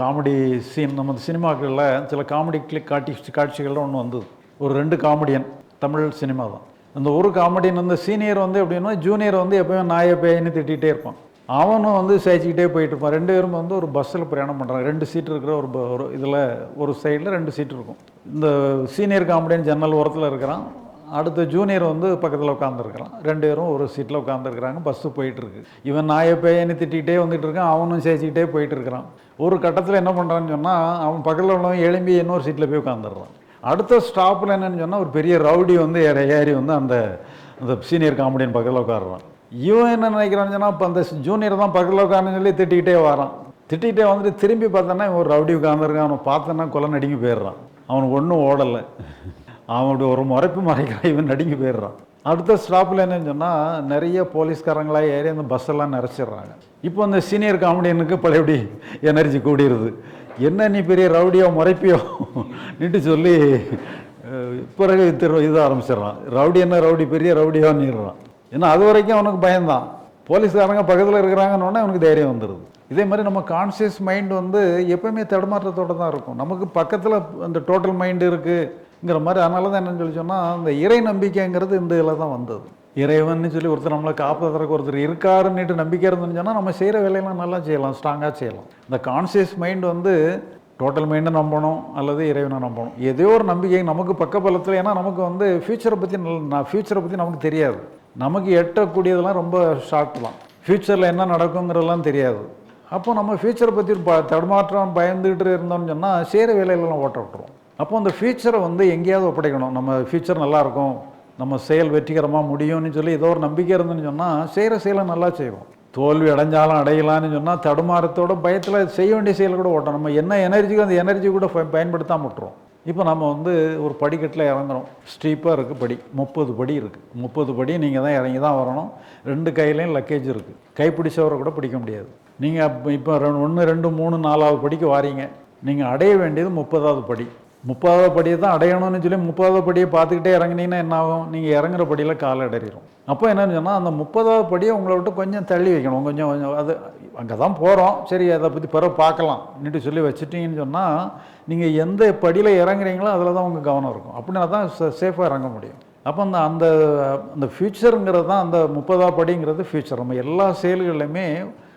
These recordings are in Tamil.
காமெடி சீன் நம்ம சினிமாக்களில் சில காமெடி கிளிக் காட்சி காட்சிகள்லாம் ஒன்று வந்தது. ஒரு ரெண்டு காமெடியன் தமிழ் சினிமா தான். அந்த ஒரு காமெடியன் வந்து சீனியர் வந்து எப்படின்னா ஜூனியர் வந்து எப்போயும் நாயை பேயின்னு திட்டிகிட்டே இருப்பான். அவனும் வந்து சேச்சிக்கிட்டே போயிட்டு இருப்பான். ரெண்டு பேரும் வந்து ஒரு பஸ்ஸில் பிரயாணம் பண்ணுறாங்க ரெண்டு சீட் இருக்கிற ஒரு ஒரு இதில் ஒரு சைடில் ரெண்டு சீட் இருக்கும். இந்த சீனியர் காமெடியன் ஜன்னல் ஓரத்தில் இருக்கிறான். அடுத்த ஜூனியர் வந்து பக்கத்தில் உட்காந்துருக்குறான் ரெண்டு பேரும் ஒரு சீட்டில் உட்காந்துருக்குறாங்க பஸ்ஸு போயிட்டுருக்கு. இவன் நாயை பேயனை திட்டிகிட்டே வந்துட்டு இருக்கான் அவனும் சேச்சிக்கிட்டே போயிட்டு இருக்கிறான் ஒரு கட்டத்தில் என்ன பண்ணுறான்னு சொன்னால் அவன் பக்கத்தில் உள்ளவன் எழும்பி இன்னொரு சீட்டில் போய் உட்காந்துடுறான் அடுத்த ஸ்டாப்பில் என்னென்னு சொன்னால் ஒரு பெரிய ரவுடி வந்து ஏற ஏறி வந்து அந்த அந்த சீனியர் காமெடியன் பக்கத்தில் உட்காடுறான் இவன் என்ன நினைக்கிறான்னு சொன்னால் இப்போ அந்த ஜூனியர் தான் பக்கத்தில் உட்காருன்னு சொல்லி திட்டிக்கிட்டே வரான். திட்டிகிட்டே வந்துட்டு திரும்பி பார்த்தோன்னா இவன் ஒரு ரவுடி உட்காந்துருக்கான் அவனை பார்த்தோன்னா கொலை நடுங்கி போயிடுறான். அவனுக்கு ஒன்றும் ஓடலை. அவனுடைய ஒரு முறைப்பு மறைக்கிற இவன் நடுங்கி போயிடுறான். அடுத்த ஸ்டாப்பில் என்னன்னு சொன்னால் நிறைய போலீஸ்காரங்களாக ஏறி அந்த பஸ்ஸெல்லாம் நிறச்சிடுறாங்க இப்போ அந்த சீனியர் காமெடியனுக்கு பழையபடி எனர்ஜி கூடிடுது என்ன நீ பெரிய ரவுடியோ முறைப்பியோ? நிட்டு சொல்லி பிறகு திரு இது ஆரம்பிச்சிடுறான். ரவுடி என்ன ரவுடி பெரிய ரவுடியோன்னுறான் ஏன்னா அது வரைக்கும் அவனுக்கு பயம்தான். போலீஸ்காரங்க பக்கத்தில் இருக்கிறாங்கன்னு அவனுக்கு தைரியம் வந்துடுது இதே மாதிரி நம்ம கான்சியஸ் மைண்ட் வந்து எப்பயுமே தடுமாற்றத்தோடு தான் இருக்கும். நமக்கு பக்கத்தில் அந்த டோட்டல் மைண்டு இருக்குது ங்கிற மாதிரி அதனால தான் என்னன்னு சொல்லி சொன்னால் அந்த இறை நம்பிக்கைங்கிறது இந்த இதில் தான் வந்தது. இறைவன் சொல்லி ஒருத்தர் நம்மளை காப்பாற்றுறதுக்கு ஒருத்தர் இருக்காருன்னுட்டு நம்பிக்கை இருந்துன்னு சொன்னால் நம்ம செய்கிற வேலையெல்லாம் நல்லா செய்யலாம் ஸ்ட்ராங்காக செய்யலாம். இந்த கான்சியஸ் மைண்ட் வந்து டோட்டல் மைண்டை நம்பணும் அல்லது இறைவனை நம்பணும். ஏதோ ஒரு நம்பிக்கை நமக்கு பக்கபலத்தில் ஏன்னா நமக்கு வந்து ஃப்யூச்சரை பற்றி நல்ல ஃப்யூச்சரை பற்றி நமக்கு தெரியாது. நமக்கு எட்டக்கூடியதெல்லாம் ரொம்ப ஷார்ட் தான். ஃப்யூச்சரில் என்ன நடக்குங்கிறதெல்லாம் தெரியாது. அப்போ நம்ம ஃப்யூச்சரை பற்றி ப தடுமாற்றம் பயந்துகிட்டு இருந்தோம்னு சொன்னால் செய்கிற வேலையிலலாம் ஓட்ட விட்டுருவோம். அப்போ அந்த ஃப்யூச்சரை வந்து எங்கேயாவது ஒப்படைக்கணும். நம்ம ஃப்யூச்சர் நல்லாயிருக்கும். நம்ம செயல் வெற்றிகரமாக முடியும்னு சொல்லி ஏதோ ஒரு நம்பிக்கை இருந்துன்னு சொன்னால் செய்கிற செயலை நல்லா செய்வோம். தோல்வி அடைஞ்சாலும் அடையலான்னு சொன்னால் தடுமாறத்தோட பயத்தில் செய்ய வேண்டிய செயல் கூட ஓட்டணும். நம்ம என்ன எனர்ஜிக்கும் அந்த எனர்ஜி கூட ப- பயன்படுத்தாம இப்போ நம்ம வந்து ஒரு படிக்கட்டில் இறங்குறோம். ஸ்டீப்பாக இருக்குது படி. முப்பது படி இருக்குது முப்பது படி நீங்கள் தான் இறங்கி தான் வரணும். ரெண்டு கையிலையும் லக்கேஜ் இருக்குது கைப்பிடிச்சவரை கூட பிடிக்க முடியாது. நீங்கள் இப்போ ஒன்று ரெண்டு மூணு நாலாவது படிக்கு வாரீங்க. நீங்கள் அடைய வேண்டியது முப்பதாவது படி. முப்பதாவது படியை தான் அடையணும்னு சொல்லி முப்பதாவது படியை பார்த்துக்கிட்டே இறங்குனீங்கன்னா என்ன ஆகும் நீங்கள் இறங்குற படியில் கால் அடறிடும் அப்போ என்னன்னு சொன்னால் அந்த முப்பதாவது படியை உங்களை விட்டு கொஞ்சம் தள்ளி வைக்கணும். கொஞ்சம் கொஞ்சம் அது அங்கே தான் போகிறோம் சரி அதை பற்றி பிறகு பார்க்கலாம். நின்று சொல்லி வச்சுட்டீங்கன்னு சொன்னால் நீங்கள் எந்த படியில் இறங்குறீங்களோ அதில் தான் உங்கள் கவனம் இருக்கும். அப்படின்னா தான் சேஃபாக இறங்க முடியும். அப்போ அந்த அந்த அந்த ஃப்யூச்சருங்கிறது தான் அந்த முப்பதாவது படிங்கிறது ஃபியூச்சர் நம்ம எல்லா செயல்கள்லையுமே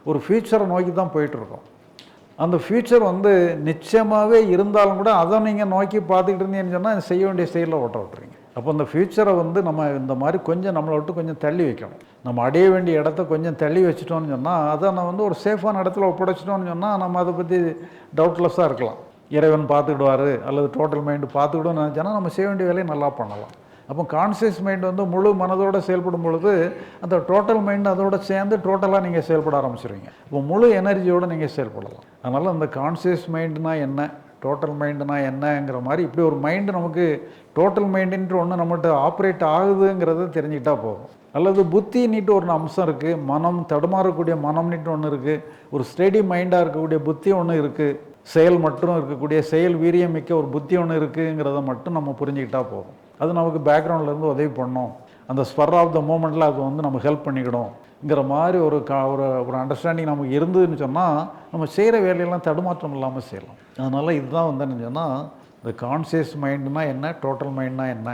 ஒரு ஃப்யூச்சரை நோக்கி தான் போயிட்டுருக்கோம் அந்த ஃப்யூச்சர் வந்து நிச்சயமாகவே இருந்தாலும் கூட அதை நீங்கள் நோக்கி பார்த்துக்கிட்டு இருந்தீங்கன்னு சொன்னால் செய்ய வேண்டிய செயலில் ஓட்ட விட்டுறீங்க. அப்போ அந்த ஃப்யூச்சரை வந்து நம்ம இந்த மாதிரி கொஞ்சம் நம்மளை விட்டு கொஞ்சம் தள்ளி வைக்கணும். நம்ம அடைய வேண்டிய இடத்த கொஞ்சம் தள்ளி வச்சிட்டோம்னு சொன்னால் அதை நம்ம வந்து ஒரு சேஃபான இடத்துல ஒப்படைச்சிட்டோம்னு சொன்னால் நம்ம அதை பற்றி டவுட்லெஸ்ஸாக இருக்கலாம். இறைவன் பார்த்துக்கிடுவார் அல்லது டோட்டல் மைண்டு பார்த்துக்கிடுவோம்னு நினச்சோன்னா நம்ம செய்ய வேண்டிய வேலையை நல்லா பண்ணலாம். அப்போ கான்சியஸ் மைண்ட் வந்து முழு மனதோடு செயல்படும் பொழுது அந்த டோட்டல் மைண்ட் அதோட சேர்ந்து டோட்டலாக நீங்கள் செயல்பட ஆரம்பிச்சிருவீங்க. இப்போ முழு எனர்ஜியோடு நீங்கள் செயல்படலாம். அதனால் அந்த கான்சியஸ் மைண்ட்னா என்ன டோட்டல் மைண்டுனா என்னங்கிற மாதிரி இப்படி ஒரு மைண்டு நமக்கு டோட்டல் மைண்டுன்ட்டு ஒன்று நம்மகிட்ட ஆப்ரேட் ஆகுதுங்கிறத தெரிஞ்சுக்கிட்டா போதும். அல்லது புத்தின்னிட்டு ஒரு அம்சம் இருக்குது மனம் தடுமாறக்கூடிய மனம்னிட்டு ஒன்று இருக்குது ஒரு ஸ்டெடி மைண்டாக இருக்கக்கூடிய புத்தி ஒன்று இருக்குது செயல் மட்டும் இருக்கக்கூடிய செயல் வீரியம் மிக்க ஒரு புத்தி ஒன்று இருக்குங்கிறத மட்டும் நம்ம புரிஞ்சுக்கிட்டா போதும். அது நமக்கு பேக்ரவுண்ட்லேருந்து உதவி பண்ணோம். அந்த ஸ்பர் ஆஃப் த மூமெண்ட்டில் அது வந்து நம்ம ஹெல்ப் பண்ணிக்கிடும்ங்கிற மாதிரி ஒரு கா ஒரு ஒரு அண்டர்ஸ்டாண்டிங் நமக்கு இருந்ததுன்னு சொன்னால் நம்ம செய்கிற வேலையெல்லாம் தடுமாற்றம் இல்லாமல் செய்யலாம். அதனால் இதுதான் வந்து என்ன சொன்னால் இந்த கான்சியஸ் மைண்டுனா என்ன டோட்டல் மைண்ட்னா என்ன?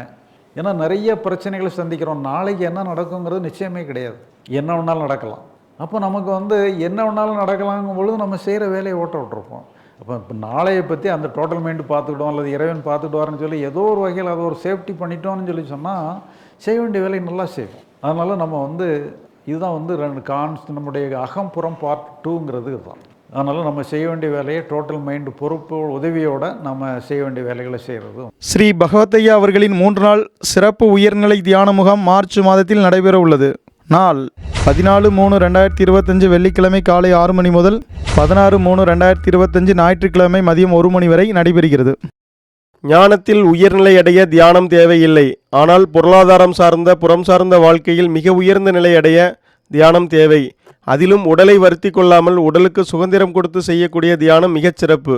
ஏன்னா நிறைய பிரச்சனைகளை சந்திக்கிறோம். நாளைக்கு என்ன நடக்குங்கிறது நிச்சயமே கிடையாது. என்ன வேணாலும் நடக்கலாம். அப்போ நமக்கு வந்து என்ன வேணாலும் நடக்கலாங்கும் பொழுது நம்ம செய்கிற வேலையை ஓட்ட விட்டுருப்போம். அப்போ இப்போ நாளையை பற்றி அந்த டோட்டல் மைண்டு பார்த்துக்கிட்டோம் அல்லது இறைவன் பார்த்துக்கிடுவாருன்னு சொல்லி ஏதோ ஒரு வகையில் அதை ஒரு சேஃப்டி பண்ணிட்டோம்னு சொல்லி சொன்னால் செய்ய வேண்டிய வேலையை நல்லா செய்வோம். அதனால் நம்ம வந்து இதுதான் வந்து ரெண்டு கான்ஸ் நம்முடைய அகம்புறம் பார்ட் டூங்கிறது இதுதான். அதனால் நம்ம செய்ய வேண்டிய வேலையை டோட்டல் மைண்டு பொறுப்பு உதவியோடு நம்ம செய்ய வேண்டிய வேலைகளை செய்கிறது ஸ்ரீ பகவத்தையா அவர்களின் மூன்று நாள் சிறப்பு உயர்நிலை தியான முகாம் மார்ச் மாதத்தில் நடைபெற உள்ளது நாள் பதினாலு மூணு ரெண்டாயிரத்தி இருபத்தஞ்சு வெள்ளிக்கிழமை காலை ஆறு மணி முதல் பதினாறு மூணு ரெண்டாயிரத்தி இருபத்தஞ்சு ஞாயிற்றுக்கிழமை மதியம் ஒரு மணி வரை நடைபெறுகிறது. ஞானத்தில் உயர்நிலை அடைய தியானம் தேவையில்லை. ஆனால் பொருளாதாரம் சார்ந்த புறம் சார்ந்த வாழ்க்கையில் மிக உயர்ந்த நிலை அடைய தியானம் தேவை. அதிலும் உடலை வருத்தி கொள்ளாமல் உடலுக்கு சுதந்திரம் கொடுத்து செய்யக்கூடிய தியானம் மிகச் சிறப்பு.